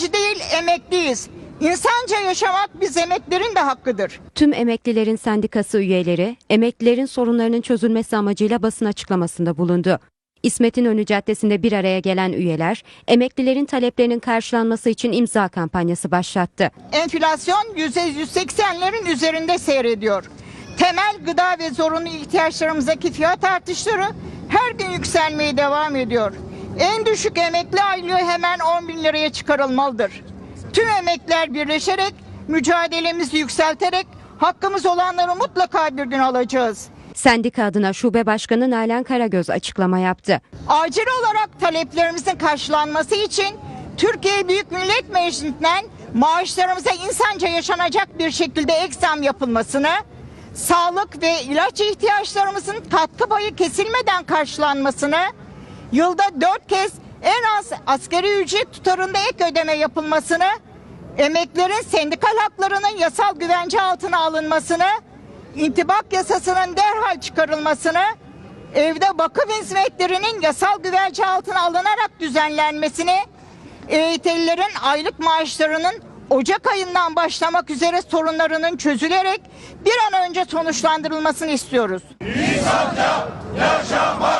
öğrenci değil emekliyiz. İnsanca yaşamak biz emeklerin de hakkıdır. Tüm emeklilerin sendikası üyeleri, emeklilerin sorunlarının çözülmesi amacıyla basın açıklamasında bulundu. İsmet İnönü Caddesi'nde bir araya gelen üyeler, emeklilerin taleplerinin karşılanması için imza kampanyası başlattı. Enflasyon %180'lerin üzerinde seyrediyor. Temel gıda ve zorunlu ihtiyaçlarımızdaki fiyat artışları her gün yükselmeye devam ediyor. En düşük emekli aylığı hemen 10 bin liraya çıkarılmalıdır. Tüm emekliler birleşerek mücadelemizi yükselterek hakkımız olanları mutlaka bir gün alacağız. Sendika adına Şube Başkanı Nalan Karagöz açıklama yaptı. acil olarak taleplerimizin karşılanması için Türkiye Büyük Millet Meclisi'nden maaşlarımıza insanca yaşanacak bir şekilde ek zam yapılmasını, sağlık ve ilaç ihtiyaçlarımızın katkı payı kesilmeden karşılanmasını, yılda dört kez en az askeri ücret tutarında ek ödeme yapılmasını, emeklerin sendikal haklarının yasal güvence altına alınmasını, intibak yasasının derhal çıkarılmasını, evde bakım hizmetlerinin yasal güvence altına alınarak düzenlenmesini, EYT'lilerin aylık maaşlarının Ocak ayından başlamak üzere sorunlarının çözülerek bir an önce sonuçlandırılmasını istiyoruz. yaşamak istiyoruz.